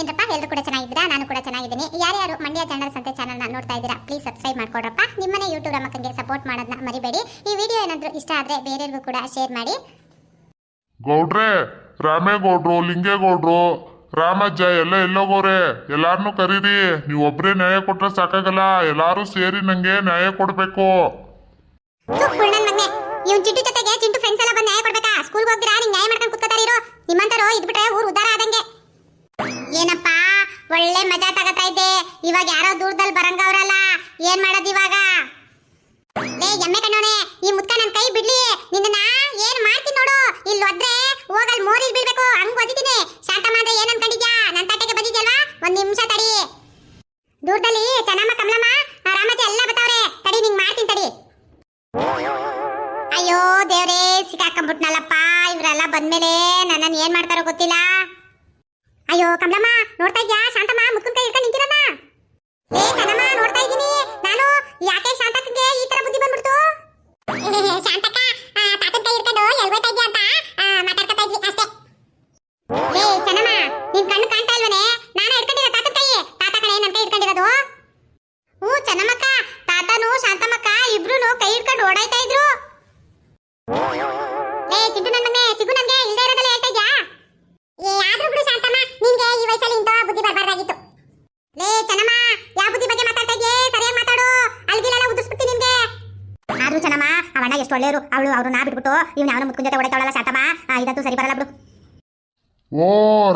ಏನ್ರಪ್ಪ? ಎಲ್ಲರೂ ಕೂಡ ಚೆನ್ನಾಗಿದ್ದೀರಾ? ನಾನು ಕೂಡ ಚೆನ್ನಾಗಿದ್ದೀನಿ. ಯಾರ್ಯಾರು ಮಂಡ್ಯ ಜನರ ಸಂತೆ ಚಾನಲ್ನ ನೋಡ್ತಾ ಇದ್ದೀರಾ ಪ್ಲೀಸ್ ಸಬ್ಸ್ಕ್ರೈಬ್ ಮಾಡ್ಕೊಡ್ರಪ್ಪ. ನಿಮ್ಮನೆ ಯೂಟ್ಯೂಬ್ ರಮಕ್ಕಂಗೆ ಸಪೋರ್ಟ್ ಮಾಡೋದನ್ನ ಮರಿಬೇಡಿ. ಈ ವಿಡಿಯೋ ಏನಾದರೂ ಇಷ್ಟ ಆದರೆ ಬೇರೆಯವ್ರಿಗೂ ಕೂಡ ಶೇರ್ ಮಾಡಿ. ಗೌಡ್ರೆ ರಾಮೇಗೌಡ್ರು ಲಿಂಗೇಗೌಡ್ರು ರಾಮಜ್ಜ ಎಲ್ಲ ಎಲ್ಲೋಗೋರೆ ಎಲ್ಲಾರನ್ನೂ ಕರೀರಿ. ನೀವು ಒಬ್ರೇ ನ್ಯಾಯ ಕೊಟ್ರೆ ಸಾಕಾಗಲ್ಲ. ಎಲ್ಲಾರು ಸೇರಿ ನಂಗೆ ನ್ಯಾಯ ಕೊಡಬೇಕು. ಇವನ್ ಚಿಂಟು ಜೊತೆಗೆ ಚಿಂಟು ಫ್ರೆಂಡ್ಸ್ ಎಲ್ಲ ಬಂದು ನ್ಯಾಯ ಕೊಡ್ಬೇಕಾ? ಸ್ಕೂಲ್ಗೆ ಹೋಗ್ತೀರಾ? ನಿಂಗೆ ನ್ಯಾಯ ಮಾಡ್ಕೊಂಡು ಕುತ್ಕೋತಾರ ಇರೋ ನಿಮ್ಮಂತರು ಇದ್ಬಿಟ್ರೆ ಊರು ಉದ್ದಾರ ಆದಂಗೆ ಏನಪ್ಪ ಒಳ್ಳೆ ಮಜಾ ತಗತಾ ಇವಾಗ ಯಾರೋ ದೂರದಲ್ಲಿ ಬರಂಗವ್ರಲ್ಲ ಏನ್ ಮಾಡೋದು ಇವಾಗ? ಲೇ, ಎಮ್ಮೆ ಕಣ್ಣೋನೆ ಈ ಮುದ್ಕ ನನ್ನ ಕೈ ಬಿಡ್ಲಿ. ನಿನ್ನ ಏನ್ ಮಾಡ್ತೀನಿ ನೋಡು. ಇಲ್ಲಿ ಒದ್ರೆ, ಹೋಗಲ್ ಮೋರಿಲ್ ಬೀಳ್ಬೇಕು. ಹಂಗ್ ಓದಿತೀನಿ ಶಾಂತಮ್ಮ ಅಂದ್ರೆ ಏನ್ ಅನ್ಕೊಂಡಿದ್ಯಾ? ನನ್ ತಟ್ಟೆಗೆ ಬಂದಿದ್ಯಲ್ವಾ? ಒಂದ್ ನಿಮಿಷ ತಡಿ. ದೂರದಲ್ಲಿ ಚೆನ್ನಮ್ಮ, ಕಮಲಮ್ಮ ರಾಮಜ್ಜ ಎಲ್ಲ ಬತ್ತವ್ರೆ. ತಡಿ, ನಿಂಗ್ ಮಾಡ್ತೀನಿ ತಡಿ. ಅಯ್ಯೋ ದೇವ್ರೇ ಸಿಕ್ಕಾಕೊಂಡ್ಬಿಟ್ನಲ್ಲಪ್ಪ ಇವ್ರೆಲ್ಲ ಬಂದ್ಮೇಲೆ ನನ್ನನ್ನು ಏನ್ ಮಾಡ್ತಾರೋ ಗೊತ್ತಿಲ್ಲ. ಅಯ್ಯೋ ಕಮಲಮ್ಮ ನೋಡ್ತಾ ಇದ್ಯಾ? ಶಾಂತಮ್ಮ ಮುಕ್ಕನ್ ಕೈ ಇಟ್ಕೊಂಡು ನಿಂತಿರಲ್ಲ ಏ ನೋಡ್ತಾ ಇದ್ದೀನಿ. ನಾನು ಯಾಕೆ ಶಾಂತಕ್ಕಂಗೆ ಈ ತರ ಬುದ್ಧಿ ಬಂದ್ಬಿಡ್ತು? ಶಾಂತಕ್ಕ ತಾತನ ಕೈ ಇಟ್ಕೊಂಡು ಎಲ್ಗೋಯ್ತಾ ಇದ್ಯಾ ಅಂತ ಮಾತಾಡ್ಕೊತಾ ಇದ್ವಿ ಅಷ್ಟೇ. ಏ ಚೆನ್ನಮ್ಮ ನಿನ್ ಕಣ್ಣು ಕಾಣ್ತಾ ಇಲ್ವನೆ? ನಾನು ಇಟ್ಕೊಂಡಿರೋ ತಾತನ ಕೈ ತಾತ ನನ್ನ ಕೈ ಇಟ್ಕೊಂಡಿರೋದು ಹ್ಞೂ ಚನ್ನಮ್ಮಕ್ಕ ತಾತನು ಶಾಂತಮ್ಮಕ್ಕ ಇಬ್ರು ಕೈ ಹಿಡ್ಕೊಂಡು ಓಡಾಯ್ತಾ ಇದ್ರು. ಅವಣ್ಣ ಅವಳು ಅವ್ರು ನಾ ಬಿಟ್ಬಿಟ್ಟು ಇವ್ನು ಅವನ ಮುತ್ಕೊಂಡ್ ಜೊತೆ ಹೊಡೆತಾವಳಲ್ಲ ಶಾಂತಮ್ಮ. ಇದಂತೂ ಸರಿ ಬರಲ್ಲ ಬಿಡು. ಓ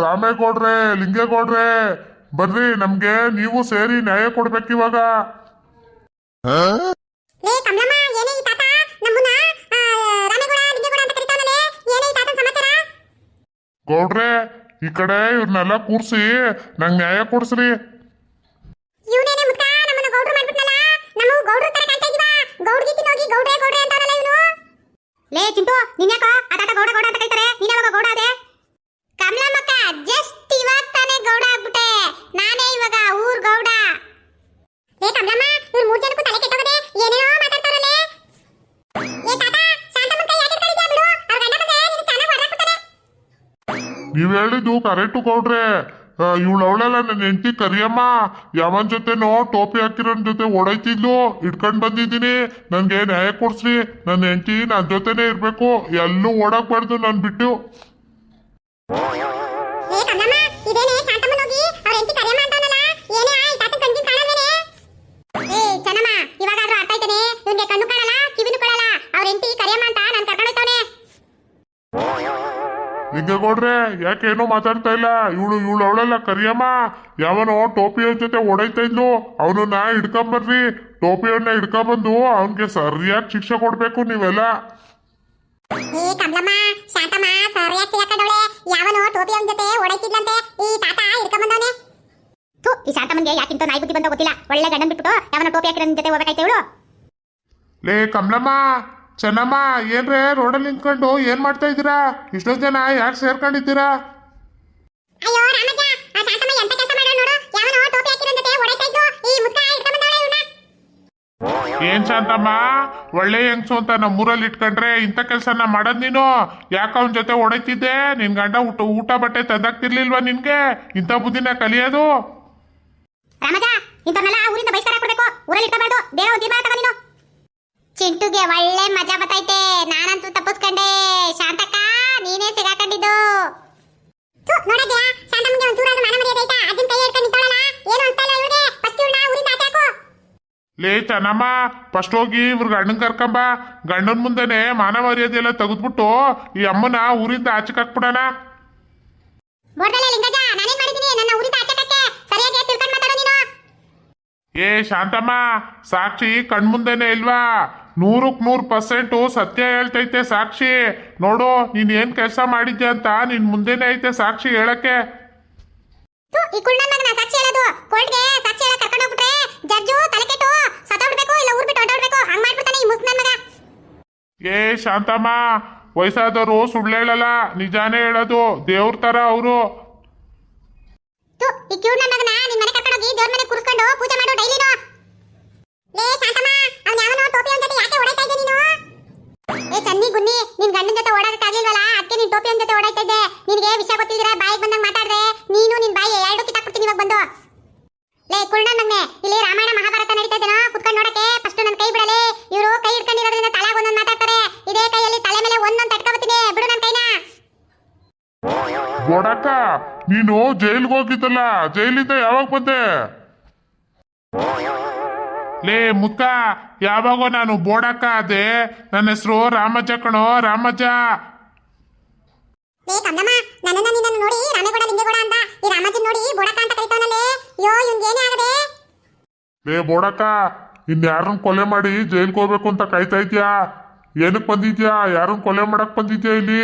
ರಾಮೇಗೌಡ್ರೆ ಲಿಂಗೇಗೌಡ್ರೆ ಬರ್ರಿ ನಮ್ಗೆ ನೀವು ಸೇರಿ ನ್ಯಾಯ ಕೊಡ್ಬೇಕಿವಾಗ ಲೇ ಕಮಲಮ್ಮ ಏನೇ ಈ ತಾತ? ನಮ್ಮನ್ನ ರಾಮೇಗೌಡ ಲಿಂಗೇಗೌಡ ಅಂತ ಕರೀತಾನಲ್ಲ ಏನೇ ಈ ತಾತನ ಸಮಾಚಾರ? ಗೌಡ್ರೆ ಈ ಕಡೆ ಇವ್ರನ್ನೆಲ್ಲ ಕೂರ್ಸಿ ನಂಗೆ ನ್ಯಾಯ ಕೊಡ್ಸ್ರಿ. ಇವನೇನೆ ಮುತ್ತ ನಮ್ಮನ್ನ ಗೌಡ್ರು ಮಾಡ್ಬಿಟ್ನಲ್ಲ? ನಾವು ಗೌಡ್ರು ತರ ಕಾಣ್ತಾ ಇದೀವ? ಗೌಡ್ ಹೋಗಿ ಗೌಡ್ರೆ ಗೌಡ್ರೆ ಅಂತಾರಲ್ಲ ಇವನು ಲೇ ಚಿಂಟು ನಿನ್ಯಾಕ ಆ ತಾತ ಗೌಡ ಗೌಡ ಅಂತ ಕರೀತಾರೆ? ನೀನ್ ಯಾವಾಗ ಗೌಡ ಅದೇ? ಕಮಲಮ್ಮಕ್ಕ ಜಸ್ಟ್ ಇವಾಗ ತಾನೇ ಗೌಡ ಆಗ್ಬಿಟ್ಟೆ. ನಾನೇ ಇವಾಗ ಊರ್ ಗೌಡ. ಲೇ ಕಮಲಮ್ಮ, ಇವ್ರು ಮೂರ್ ಜನಕ್ಕೂ ತಲೆ ಕೆಟ್ಟೋಗದೆ ಏನೇನೋ ಮಾತಾಡ್ತಾರಲ್ಲೇ ಏ ತಾತ ಶಾಂತಮ್ಮ ಕೈ ಯಾಕೆ ಹಿಡ್ಕೊಂಡಿದ್ಯಾ ಬಿಡು? ಅವ್ರ ಗಂಡ ಬಂದ್ರೆ ನಿನ್ನ ಚೆನ್ನಾಗಿ ಹೊಡೆದಾಕ್ಬಿಡ್ತಾನೆ ನೀವ್ ಹೇಳಿದ್ದು ಕರೆಕ್ಟ್ ಗೌಡ್ರೆ. ಇವಳು ಅವಳೆಲ್ಲ, ನನ್ನ ಹೆಂಡತಿ ಕರಿಯಮ್ಮ. ಯಾವನ್ ಜೊತೆನೋ ಟೋಪಿ ಹಾಕಿರೋನ್ ಜೊತೆ ಓಡೈತಿದ್ಲು ಇಟ್ಕೊಂಡು ಬಂದಿದ್ದೀನಿ. ನನಗೆ ನ್ಯಾಯ ಕೊಡ್ಸ್ರಿ. ನನ್ನ ಹೆಂಡತಿ ನನ್ನ ಜೊತೆನೇ ಇರಬೇಕು. ಎಲ್ಲೂ ಓಡಾಕ್ಬಾರ್ದು ನನ್ ಬಿಟ್ಟು ಏ ಕಮಲಮ್ಮ ಇದೇನೆ ಶಾಂತಮ್ಮನ ಹೋಗಿ ಅವ್ರ ಹೆಂಡತಿ ಕರೆಯಮ್ಮ ಅಂತಾನಲ್ಲ ಏನೇ ಆ ಈ ತಾತನ ಕಣ್ಣಿಗೆ ಕಾಣಲ್ವೇನೆ ಏ ಚೆನ್ನಮ್ಮ ಇವಾಗಾದ್ರೂ ಅರ್ಥ ಆಯ್ತಾನೆ ಇವ್ನಿಗೆ ಕಣ್ಣು ಕಾಣಲ್ಲ ಕಿವಿನೂ ಕಾಣಲ್ಲ ಅವ್ರ ಹೆಂಡತಿ ಕರೆಯಮ್ಮ ಅಂತ ನಾನು ಕರ್ಕೊಂಡು ಹೋಗ್ತಾನೆ ಲಿಂಗೇಗೌಡ್ರೆ ಯಾಕೆ ಏನೋ ಮಾತಾಡ್ತಾ ಇಲ್ಲ? ಇವಳು ಇವಳು ಅವಳಲ್ಲ ಕರಿಯಮ್ಮ. ಯಾವನೋ ಟೋಪಿಯ ಜೊತೆ ಓಡೈತಾ ಇದ್ಲು. ಅವನನ್ನ ಹಿಡ್ಕೊಂಬರ್ರಿ ಟೋಪಿಯನ್ನ ಹಿಡ್ಕೊಂಬಂದು ಅವನ್ಗೆ ಸರಿಯಾಗಿ ಶಿಕ್ಷೆ ಕೊಡ್ಬೇಕು ನೀವೆಲ್ಲ. ಏ ಕಮಲಮ್ಮ ಶಾಂತಮ್ಮ ಸರಿಯಾಗಿ ಯಾವನೋ ಟೋಪಿ ಅವನ ಜೊತೆ ಓಡೈತಿದ್ಲಂತೆ ಈ ತಾತ ಹಿಡ್ಕೊಂಬಂದವನೆ. ಥು ಈ ಶಾಂತಮ್ಮನ್ಗೆ ಯಾಕಿಂತ ನಾಯಿ ಬುದ್ಧಿ ಬಂದ ಗೊತ್ತಿಲ್ಲ. ಒಳ್ಳೆ ಗಂಡನ್ ಬಿಟ್ಬಿಟ್ಟು ಯಾವನ ಟೋಪಿ ಹಾಕಿರೋ ಜೊತೆ ಹೋಗ್ಬೇಕಾಯ್ತು ಇವಳು? ಲೇ ಕಮಲಮ್ಮ ಚೆನ್ನಮ್ಮ ಏನ್ರೇ ರೋಡಲ್ಲಿ ನಿಂತ್ಕೊಂಡು ಏನ್ ಮಾಡ್ತಾ ಇದ್ದೀರಾ? ಇಷ್ಟೊಂದು ಜನ ಯಾಕೆ ಸೇರ್ಕೊಂಡಿದ್ದೀರಾ? ಏನ್ ಶಾಂತಮ್ಮ ಒಳ್ಳೆ ಹೆಂಗ್ಸು ಅಂತ ನಮ್ಮೂರಲ್ಲಿ ಇಟ್ಕೊಂಡ್ರೆ ಇಂಥ ಕೆಲ್ಸನ ಮಾಡೋದ್ ನೀನು? ಯಾಕ ಅವನ ಜೊತೆ ಹೊಡೈತಿದ್ದೆ? ನಿನ್ ಗಂಡ ಊಟ ಊಟ ಬಟ್ಟೆ ತಂದಾಕ್ತಿರ್ಲಿಲ್ವಾ ನಿನ್ಗೆ? ಇಂಥ ಬುದ್ಧಿನ ಕಲಿಯೋದು? ರಾಮಜ ಇಂಥವ್ರನ್ನೆಲ್ಲ ಊರಿಂದ ಬಹಿಷ್ಕಾರ ಕೊಡಬೇಕು ಊರಲ್ಲಿ ಇಟ್ಕೋಬಾರ್ದು. ಬೇರೆ ಒಂದು ತೀರ್ಮಾನ ತಗೋ ನೀನು. ಚಿಂಟುಗೆ ಒಳ್ಳೆ ಮಜಾ ಬತೈತೆ ನಾನಂತೂ ತಪ್ಪಿಸ್ಕೊಂಡೆ. ಶಾಂತಕ್ಕ ನೀನೇ ಸಿಗಾಕೊಂಡಿದ್ದು. ನೋಡದ್ಯಾ ಶಾಂತಮ್ಮಗೆ ಒಂದು ಚೂರಾದ್ರೂ ಮಾನ ಮರ್ಯಾದೆ ಐತಾ? ಅಜ್ಜನ ಕೈ ಹಿಡ್ಕೊಂಡು ನಿಂತವಳಲ್ಲ ಏನು ಅನ್ಸ್ತಾ ಇಲ್ಲ ಇವಳಿಗೆ ಫಸ್ಟ್ ಇವ್ಳನ್ನ ಊರಿಂದ ಆಚೆ ಲೇ ತನಮ್ಮ ಫಸ್ಟ್ ಹೋಗಿ ಇವ್ರ ಗಂಡನ್ ಕರ್ಕಂಬ. ಗಂಡನ ಮುಂದೆನೆ ಮಾನ ಮರ್ಯಾದೆ ಎಲ್ಲ ತೆಗೆದ್ಬಿಟ್ಟು ಈ ಅಮ್ಮನ ಊರಿಂದ ಆಚೆಗೆ ಹಾಕ್ಬಿಡಣ ಬೋರ್ಡಲ್ಲ ಲಿಂಗಜ? ನಾನೇನ್ ಮಾಡಿದೀನಿ? ನನ್ನ ಊರಿಂದ ಆಚೆ ಹಾಕಕ್ಕೆ ಸರಿಯಾಗಿ ತಿಳ್ಕೊಂಡು ಮಾತಾಡೋ ನೀನು. ಏ ಶಾಂತಮ್ಮ ಸಾಕ್ಷಿ ಕಣ್ಮುಂದೆನೆ ಇಲ್ವಾ? ನೂರಕ್ ನೂರ್ ಪರ್ಸೆಂಟು ಸತ್ಯ ಹೇಳ್ತೈತೆ ಸಾಕ್ಷಿ. ನೋಡು ನೀನ್ ಏನ್ ಕೆಲಸ ಮಾಡಿದ್ದೆ ಅಂತ ನಿನ್ ಮುಂದೆನೇ ಐತೆ ಸಾಕ್ಷಿ ಹೇಳಕ್ಕೆ. ತು, ಈ ಕುಳ್ಳನ ಮಗನ ಸಾಕ್ಷಿ ಹೇಳೋದು. ಕೋರ್ಟ್ಗೆ ಸಾಕ್ಷಿ ಹೇಳಕ್ ಕರ್ಕೊಂಡು ಹೋಗ್ಬಿಟ್ರೆ ಜಡ್ಜು ತಲೆ ಕೆಟ್ಟು ಸತ್ತೋಗ್ಬಿಡ್ಬೇಕು ಇಲ್ಲ ಊರ್ ಬಿಟ್ಟು ಹೊರಟೋಗ್ಬೇಕು ಹಂಗ್ ಮಾಡ್ಬಿಡ್ತಾನೆ ಈ ಮುಸ್ಕ್ ನನ್ ಮಗ. ಏ ಶಾಂತಮ್ಮ ವಯಸ್ಸಾದವರು ಸುಳ್ಳು ಹೇಳಲ್ಲ. ನಿಜಾನೇ ಹೇಳೋದು ದೇವ್ರ ತರ ಅವರು. ತು, ಈ ಕ್ಯೂರ್ ನನ್ನ ಮಗನ ನಿನ್ ಮನೆ ಕರ್ಕೊಂಡು ಹೋಗಿ ದೇವ್ರ ಮನೆ ಕೂರಿಸ್ಕೊಂಡು ಪೂಜೆ ಮಾಡು ಡೈಲಿನು ಲೇ ಶಾಂತಮ್ಮ ಅವ್ನ ಯಾವನೋ ಟೋಪಿ ಅವನ ಜೊತೆ ಯಾಕೆ ಓಡಾಯ್ತಾ ಇದ್ದೆ ನೀನು ಏ ಚನ್ನಿ ಗುನ್ನಿ ನಿನ್ ಗಂಡನ ಜೊತೆ ಓಡಾಡಕ್ಕಾಗ್ಲಿಲ್ವಲ್ಲ ಅದಕ್ಕೆ ನೀನ್ ಟೋಪಿ ಅವನ ಜೊತೆ ಓಡಾಯ್ತಾ ಇದ್ದೆ ನಿನಗೆ ವಿಷಯ ಗೊತ್ತಿಲ್ದಿರ ಬಾಯಿಗೆ ಬಂದಂಗ್ ಮಾತಾಡ್ದೆ ನೀನು ನಿನ್ ಬಾಯಿ ಎರಡು ಕಿತ್ತ ಬೋಡಕ್ಕ ನೀನು ಜೈಲ್ಗೆ ಹೋಗಿದ್ದಲ್ಲ ಜೈಲಿಂದ ಯಾವಾಗ ಬಂದೆ? ಲೇ ಮುತ್ತ ಯಾವಾಗೋ ನಾನು ಬೋಡಕ್ಕ ಅದೇ ನನ್ನ ಹೆಸರು ರಾಮಜ್ಜ ಕಣೋ ರಾಮಜ್ಜ. ಏ ಕಮಲಮ್ಮ ನನ್ನನ್ನ ನಿನ್ನನ್ನು ನೋಡಿ ರಾಮೇಗೌಡ ಲಿಂಗೇಗೌಡ ಅಂತ ಈ ರಾಮಾಜಿನ್ ನೋಡಿ ಬೋಡಕ ಅಂತ ಕರೀತಾನಲ್ಲೇ. ಯೋ ಇವ್ನ್ ಏನೇ ಆಗದೆ? ಲೇ ಬೋಡಕ್ಕ ಇನ್ಯಾರನ್ನ ಕೊಲೆ ಮಾಡಿ ಜೈಲ್ಗೆ ಹೋಗ್ಬೇಕು ಅಂತ ಕಾಯ್ತಾ ಇದ್ಯಾ? ಏನಕ್ಕೆ ಬಂದಿದ್ಯಾ? ಯಾರನ್ನ ಕೊಲೆ ಮಾಡಕ್ ಬಂದಿದ್ಯಾ ಇಲ್ಲಿ?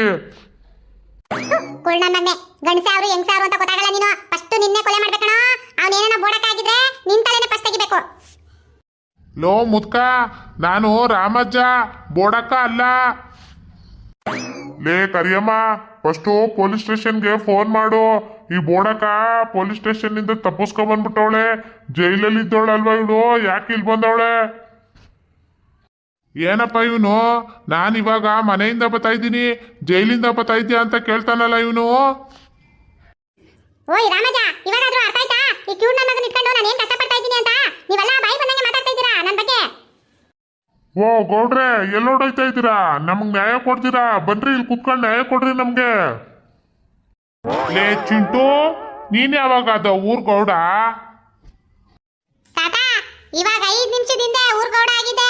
ಕುಳ್ಳ ಮನ್ನೆ ಗಂಡಸ ಅವರು, ಹೆಂಗಸ ಅವರು ಅಂತ ಗೊತ್ತಾಗಲ್ಲ ನೀನು. ಫಸ್ಟ್ ನಿನ್ನೆ ಕೊಲೆ ಮಾಡ್ಬೇಕಣ ಅವನೇನ ಬೋಡಕ ಆಗಿದ್ರೆ ನಿನ್ ತಲೆನೇ ಫಸ್ಟ್ ತೆಗಿಬೇಕು. ಲೋ ಮುದ್ಕ ನಾನು ರಾಮಜ್ಜ, ಬೋಡಕ್ಕ ಅಲ್ಲ. ಲೇ ಕರಿಯಮ್ಮ ಫಸ್ಟು ಪೊಲೀಸ್ ಸ್ಟೇಷನ್ಗೆ ಫೋನ್ ಮಾಡು. ಈ ಬೋಡಕ ಪೊಲೀಸ್ ಸ್ಟೇಷನ್ನಿಂದ ತಪ್ಪಿಸ್ಕೊಂಡ್ ಬಂದ್ಬಿಟ್ಟವಳೆ. ಜೈಲಲ್ಲಿ ಇದ್ದವಳಲ್ವಾ ಇವಳು? ಯಾಕೆ ಇಲ್ಲಿ ಬಂದವಳೆ? ಏನಪ್ಪ ಇವನು? ನಾನು ಇವಾಗ ಮನೆಯಿಂದ ಬರ್ತಾ ಇದ್ದೀನಿ ಜೈಲಿಂದ ಬರ್ತಾ ಇದ್ದೀಯ ಅಂತ ಕೇಳ್ತಾನಲ್ಲ ಇವನು? ಓಯ್ ರಾಮಜ ಇವಾಗಾದ್ರೂ ಅರ್ಥ ಆಯ್ತಾ? ಈ ಕ್ಯೂಟ್ ನನ್ನ ಮಗನ ಇಟ್ಕೊಂಡು ನಾನು ಏನ್ ಕಷ್ಟಪಡ್ತಾ ಇದ್ದೀನಿ ಅಂತ? ನೀವೆಲ್ಲ ಬಾಯಿ ಬಂದಂಗೆ ಮಾತಾಡ್ತಾ ಇದ್ದೀರಾ ನನ್ನ ಬಗ್ಗೆ? ಓ ಗೌಡ್ರೆ ಎಲ್ಲೋಡೈತಾ ಇದ್ದೀರಾ? ನಮ್ಗೆ ನ್ಯಾಯ ಕೊಡ್ತೀರಾ? ಬನ್ರಿ ಇಲ್ಲಿ ಕುತ್ಕೊಂಡು ನ್ಯಾಯ ಕೊಡ್ರಿ ನಮ್ಗೆ. ಲೇ ಚಿಂಟು ನೀನ್ ಯಾವಾಗ ಅದ ಊರ್ ಗೌಡ? ತಾತ ಇವಾಗ ಐದ್ ನಿಮಿಷದಿಂದ ಊರ್ ಗೌಡ ಆಗಿದೆ.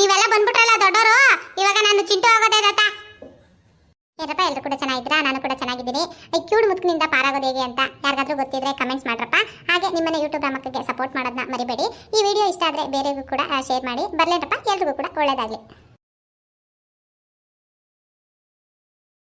ನೀವೆಲ್ಲ ಬಂದ್ಬಿಟ್ರಲ್ಲ ದೊಡ್ಡವರು ಇವಾಗ ನಾನು ಚಿಂಟು ಆಗೋದೇ ತಾತ ಏನಪ್ಪ ಎಲ್ಲರೂ ಕೂಡ ಚೆನ್ನಾಗಿದ್ದೀರಾ? ನಾನು ಕೂಡ ಚೆನ್ನಾಗಿದ್ದೀನಿ. ಕ್ಯೂಡ್ ಮುತ್ಕಿನಿಂದ ಪಾರಾಗೋದು ಹೇಗೆ ಅಂತ ಯಾರಿಗಾದ್ರೂ ಗೊತ್ತಿದ್ರೆ ಕಮೆಂಟ್ಸ್ ಮಾಡ್ರಪ್ಪ. ಹಾಗೆ ನಿಮ್ಮನ್ನ ಯೂಟ್ಯೂಬ್ ಮಕ್ಕಳಿಗೆ ಸಪೋರ್ಟ್ ಮಾಡೋದನ್ನ ಮರಿಬೇಡಿ. ಈ ವಿಡಿಯೋ ಇಷ್ಟ ಆದರೆ ಬೇರೆಗೂ ಕೂಡ ಶೇರ್ ಮಾಡಿ. ಬರಲೇನಪ್ಪ? ಎಲ್ರಿಗೂ ಕೂಡ ಒಳ್ಳೇದಾಗಲಿ.